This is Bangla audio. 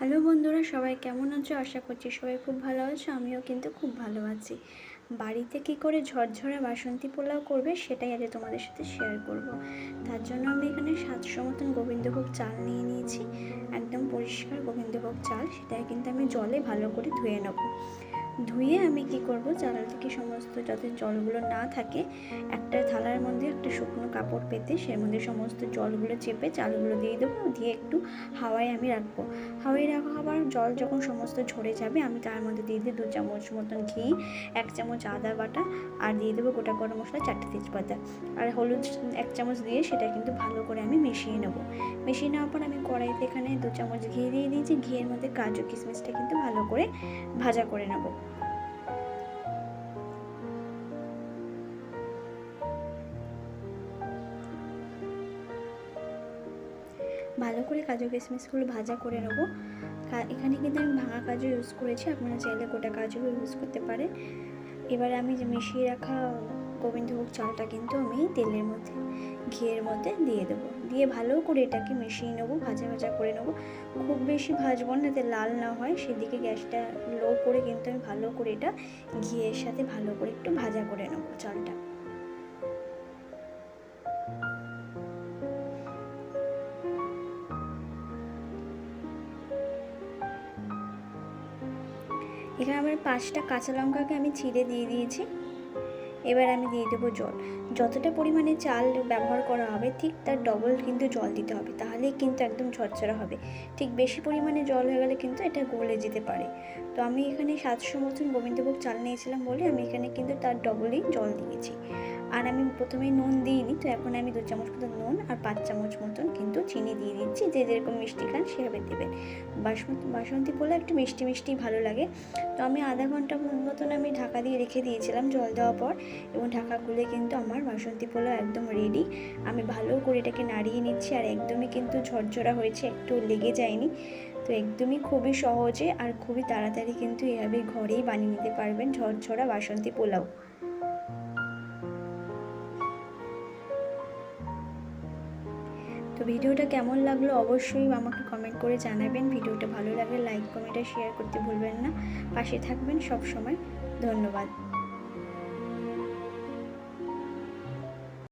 হ্যালো বন্ধুরা, সবাই কেমন আছো? আশা করছি সবাই খুব ভালো আছো, আমিও কিন্তু খুব ভালো আছি। বাড়িতে কি করে ঝরঝরে বাসন্তী পোলাও করবে সেটাই আজ তোমাদের সাথে শেয়ার করব। তার জন্য আমি এখানে সাতশো মতন গোবিন্দভোগ চাল নিয়ে নিয়েছি। একদম পরিষ্কার গোবিন্দভোগ চাল, সেটাই কিন্তু আমি জলে ভালো করে ধুয়ে নেব। ধুয়ে আমি কি করব? চাল থেকে সমস্ত যাতে জলগুলো না থাকে, একটা থালার মধ্যে একটা শুকনো কাপড় পেতে সের মধ্যে সমস্ত জলগুলো চেপে চালগুলো দিয়ে দেবো, দিয়ে একটু হাওয়ায় আমি রাখব। হাওয়ায় রাখা আবার জল যখন সমস্ত ঝরে যাবে, আমি তার মধ্যে দিয়ে দিই দু চামচ মতন ঘি, এক চামচ আদা বাটা আর দিয়ে দেবো গোটা গরম মশলা চারটে তেজপাতা। আর হলুদ এক চামচ দিয়ে সেটা কিন্তু ভালো করে আমি মিশিয়ে নেব। মিশিয়ে নেওয়ার পর আমি কড়াইতে এখানে দু চামচ ঘি দিয়ে দিয়েছি। ঘিয়ের মধ্যে কাজু কিশমিশটা কিন্তু ভালো করে ভাজা করে নেব। ভালো করে কাজু কিশমিশগুলো ভাজা করে নেব। এখানে কিন্তু আমি ভাঙা কাজু ইউজ করেছি, আপনারা চাইলে গোটা কাজু ইউজ করতে পারেন। এবারে আমি যে মিশিয়ে রাখা গোবিন্দভোগ চালটা কিন্তু আমি তেলের মধ্যে, ঘিয়ের মধ্যে দিয়ে দেবো। দিয়ে ভালো করে এটাকে মিশিয়ে নেব, ভাজা ভাজা করে নেব। খুব বেশি ভাজবো না, যাতে লাল না হয়, সেদিকে গ্যাসটা লো করে কিন্তু আমি ভালো করে এটা ঘিয়ের সাথে ভালো করে একটু ভাজা করে নেব চালটা। এখানে আমার পাঁচটা কাঁচা লঙ্কাকে আমি ছিঁড়ে দিয়ে দিয়েছি। এবার আমি দিয়ে দেবো জল। যতটা পরিমাণে চাল ব্যবহার করা হবে, ঠিক তার ডবল কিন্তু জল দিতে হবে। তাহলেই কিন্তু একদম ঝরঝরা হবে। ঠিক বেশি পরিমাণে জল হয়ে গেলে কিন্তু এটা গলে যেতে পারে। তো আমি এখানে সাতশো মতন গোবিন্দভোগ চাল নিয়েছিলাম বলে আমি এখানে কিন্তু তার ডবলই জল দিয়েছি। আর আমি প্রথমে নুন দিইনি, তো এখন আমি দু চামচ মতো নুন আর পাঁচ চামচ মতন কিন্তু চিনি দিয়ে দিচ্ছি। যে যেরকম মিষ্টি খান সেভাবে দেবেন। বাসমতি বাসন্তী পোলা একটু মিষ্টি মিষ্টি ভালো লাগে। তো আমি আধা ঘণ্টা মতন আমি ঢাকা দিয়ে রেখে দিয়েছিলাম জল দেওয়ার পর এবং ঢাকা খুলে কিন্তু আমার বাসন্তী পোলাও একদম রেডি আমি ভালো করে এটাকে নাড়িয়ে নিচ্ছি আর একদমই কিন্তু ঝরঝরা হয়েছে, একটু লেগে যায়নি। তো একদমই খুবই সহজে আর খুবই তাড়াতাড়ি কিন্তু এভাবে ঘরেই বানিয়ে নিতে পারবেন ঝরঝরা বাসন্তী পোলাও। তো ভিডিওটা কেমন লাগল অবশ্যই আমাকে কমেন্ট করে জানাবেন। ভিডিওটা ভালো লাগলে লাইক কমেন্ট আর শেয়ার করতে ভুলবেন না। পাশে থাকবেন সব সময় ধন্যবাদ।